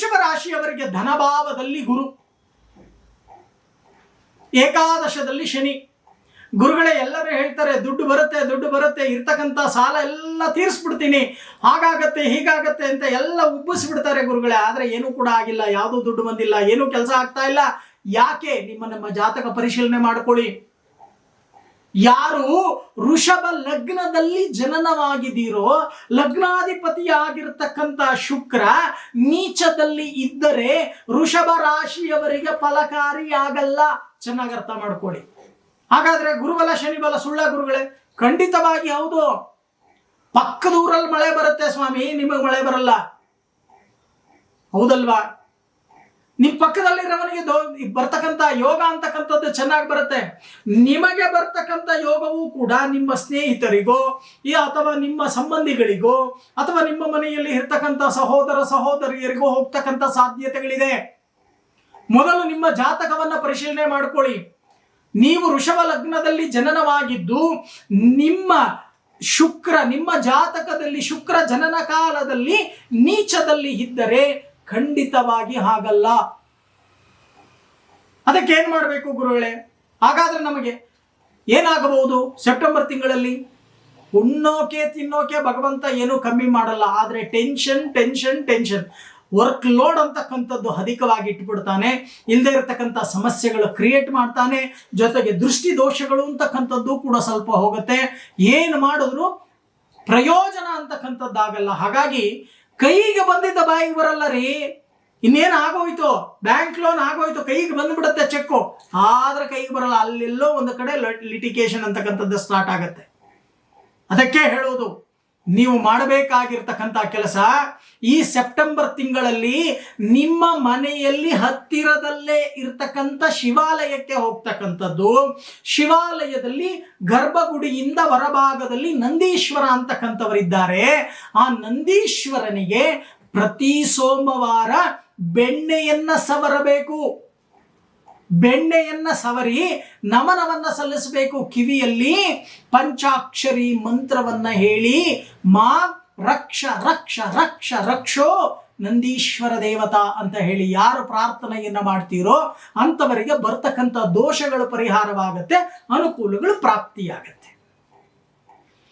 ವೃಷಭ ರಾಶಿಯವರಿಗೆ ಧನಭಾವದಲ್ಲಿ ಗುರು. ಏಕಾದಶದಲ್ಲಿ ಶನಿ. ಗುರುಗಳೇ, ಎಲ್ಲರೂ ಹೇಳ್ತಾರೆ, ದುಡ್ಡು ಬರುತ್ತೆ ದುಡ್ಡು ಬರುತ್ತೆ, ಇರ್ತಕ್ಕಂಥ ಸಾಲ ಎಲ್ಲ ತೀರಿಸ್ಬಿಡ್ತೀನಿ, ಹಾಗಾಗತ್ತೆ, ಹೀಗಾಗತ್ತೆ ಅಂತ ಎಲ್ಲ ಉಬ್ಬಿಸ್ಬಿಡ್ತಾರೆ ಗುರುಗಳೇ. ಆದರೆ ಏನೂ ಕೂಡ ಆಗಿಲ್ಲ, ಯಾವುದೂ ದುಡ್ಡು ಬಂದಿಲ್ಲ, ಏನೂ ಕೆಲಸ ಆಗ್ತಾ ಇಲ್ಲ. ಯಾಕೆ? ನಿಮ್ಮ ನಮ್ಮ ಜಾತಕ ಪರಿಶೀಲನೆ ಮಾಡ್ಕೊಳ್ಳಿ. ಯಾರು ಋಷಭ ಲಗ್ನದಲ್ಲಿ ಜನನವಾಗಿದ್ದೀರೋ, ಲಗ್ನಾಧಿಪತಿಯಾಗಿರ್ತಕ್ಕಂಥ ಶುಕ್ರ ನೀಚದಲ್ಲಿ ಇದ್ದರೆ ಋಷಭ ರಾಶಿಯವರಿಗೆ ಫಲಕಾರಿಯಾಗಲ್ಲ ಚೆನ್ನಾಗಿ ಅರ್ಥ ಮಾಡ್ಕೊಳ್ಳಿ. ಹಾಗಾದ್ರೆ ಗುರುಬಲ, ಶನಿಬಲ, ಸುಳ್ಳ ಗುರುಗಳೇ, ಖಂಡಿತವಾಗಿ ಹೌದು. ಪಕ್ಕದೂರಲ್ಲಿ ಮಳೆ ಬರುತ್ತೆ ಸ್ವಾಮಿ, ನಿಮಗೆ ಮಳೆ ಬರಲ್ಲ. ಹೌದಲ್ವಾ? ನಿಮ್ಮ ಪಕ್ಕದಲ್ಲಿರೋವನಿಗೆ ದೋ ಬರ್ತಕ್ಕಂಥ ಯೋಗ ಅಂತಕ್ಕಂಥದ್ದು ಚೆನ್ನಾಗಿ ಬರುತ್ತೆ. ನಿಮಗೆ ಬರ್ತಕ್ಕಂಥ ಯೋಗವೂ ಕೂಡ ನಿಮ್ಮ ಸ್ನೇಹಿತರಿಗೋ, ಈ ಅಥವಾ ನಿಮ್ಮ ಸಂಬಂಧಿಗಳಿಗೋ, ಅಥವಾ ನಿಮ್ಮ ಮನೆಯಲ್ಲಿ ಇರ್ತಕ್ಕಂಥ ಸಹೋದರ ಸಹೋದರಿಯರಿಗೋ ಹೋಗ್ತಕ್ಕಂಥ ಸಾಧ್ಯತೆಗಳಿದೆ. ಮೊದಲು ನಿಮ್ಮ ಜಾತಕವನ್ನ ಪರಿಶೀಲನೆ ಮಾಡ್ಕೊಳ್ಳಿ. ನೀವು ಋಷಭ ಲಗ್ನದಲ್ಲಿ ಜನನವಾಗಿದ್ದು, ನಿಮ್ಮ ಶುಕ್ರ, ನಿಮ್ಮ ಜಾತಕದಲ್ಲಿ ಶುಕ್ರ ಜನನ ಕಾಲದಲ್ಲಿ ನೀಚದಲ್ಲಿ ಇದ್ದರೆ ಖಂಡಿತವಾಗಿ ಹಾಗಲ್ಲ. ಅದಕ್ಕೆ ಏನು ಮಾಡಬೇಕು ಗುರುಗಳೇ? ಹಾಗಾದ್ರೆ ನಮಗೆ ಏನಾಗಬಹುದು? ಸೆಪ್ಟೆಂಬರ್ ತಿಂಗಳಲ್ಲಿ ಉಣ್ಣೋಕೆ, ತಿನ್ನೋಕೆ ಭಗವಂತ ಏನೂ ಕಮ್ಮಿ ಮಾಡಲ್ಲ. ಆದರೆ tension tension tension. Work load ಅಂತಕ್ಕಂಥದ್ದು ಅಧಿಕವಾಗಿ ಇಟ್ಬಿಡ್ತಾನೆ. ಇಲ್ಲದೆ ಇರತಕ್ಕಂಥ ಸಮಸ್ಯೆಗಳು ಕ್ರಿಯೇಟ್ ಮಾಡ್ತಾನೆ. ಜೊತೆಗೆ ದೃಷ್ಟಿ ದೋಷಗಳು ಅಂತಕ್ಕಂಥದ್ದು ಕೂಡ ಸ್ವಲ್ಪ ಹೋಗುತ್ತೆ. ಏನು ಮಾಡಿದ್ರು ಪ್ರಯೋಜನ ಅಂತಕ್ಕಂಥದ್ದಾಗಲ್ಲ. ಹಾಗಾಗಿ ಕೈಗೆ ಬಂದಿದ್ದ ಬಾಯಿಗೆ ಬರಲ್ಲ ರೀ. ಇನ್ನೇನು ಆಗೋಯ್ತು? ಬ್ಯಾಂಕ್ ಲೋನ್ ಆಗೋಯ್ತು. ಕೈಗೆ ಬಂದ್ಬಿಡುತ್ತೆ ಚೆಕ್ಕು. ಆದ್ರೆ ಕೈಗೆ ಬರಲ್ಲ. ಅಲ್ಲೆಲ್ಲೋ ಒಂದು ಕಡೆ ಲಿಟಿಗೇಷನ್ ಅಂತಕ್ಕಂಥದ್ದು ಸ್ಟಾರ್ಟ್ ಆಗುತ್ತೆ. ಅದಕ್ಕೆ ಹೇಳೋದು ನೀವು ಮಾಡಬೇಕಾಗಿರ್ತಕ್ಕಂಥ ಕೆಲಸ ಈ ಸೆಪ್ಟೆಂಬರ್ ತಿಂಗಳಲ್ಲಿ ನಿಮ್ಮ ಮನೆಯಲ್ಲಿ ಹತ್ತಿರದಲ್ಲೇ ಇರ್ತಕ್ಕಂಥ ಶಿವಾಲಯಕ್ಕೆ ಹೋಗ್ತಕ್ಕಂಥದ್ದು. ಶಿವಾಲಯದಲ್ಲಿ ಗರ್ಭಗುಡಿಯಿಂದ ಹೊರಭಾಗದಲ್ಲಿ ನಂದೀಶ್ವರ ಅಂತಕ್ಕಂಥವರಿದ್ದಾರೆ. ಆ ನಂದೀಶ್ವರನಿಗೆ ಪ್ರತಿ ಸೋಮವಾರ ಬೆಣ್ಣೆಯನ್ನ ಸವರಬೇಕು. ಬೆಣ್ಣೆಯನ್ನ ಸವರಿ ನಮನವನ್ನ ಸಲ್ಲಿಸಬೇಕು. ಕಿವಿಯಲ್ಲಿ ಪಂಚಾಕ್ಷರಿ ಮಂತ್ರವನ್ನ ಹೇಳಿ, ಮಾ ರಕ್ಷ ರಕ್ಷ ರಕ್ಷ ರಕ್ಷೋ ನಂದೀಶ್ವರ ದೇವತಾ ಅಂತ ಹೇಳಿ ಯಾರು ಪ್ರಾರ್ಥನೆಯನ್ನ ಮಾಡ್ತೀರೋ ಅಂಥವರಿಗೆ ಬರ್ತಕ್ಕಂಥ ದೋಷಗಳು ಪರಿಹಾರವಾಗುತ್ತೆ, ಅನುಕೂಲಗಳು ಪ್ರಾಪ್ತಿಯಾಗತ್ತೆ.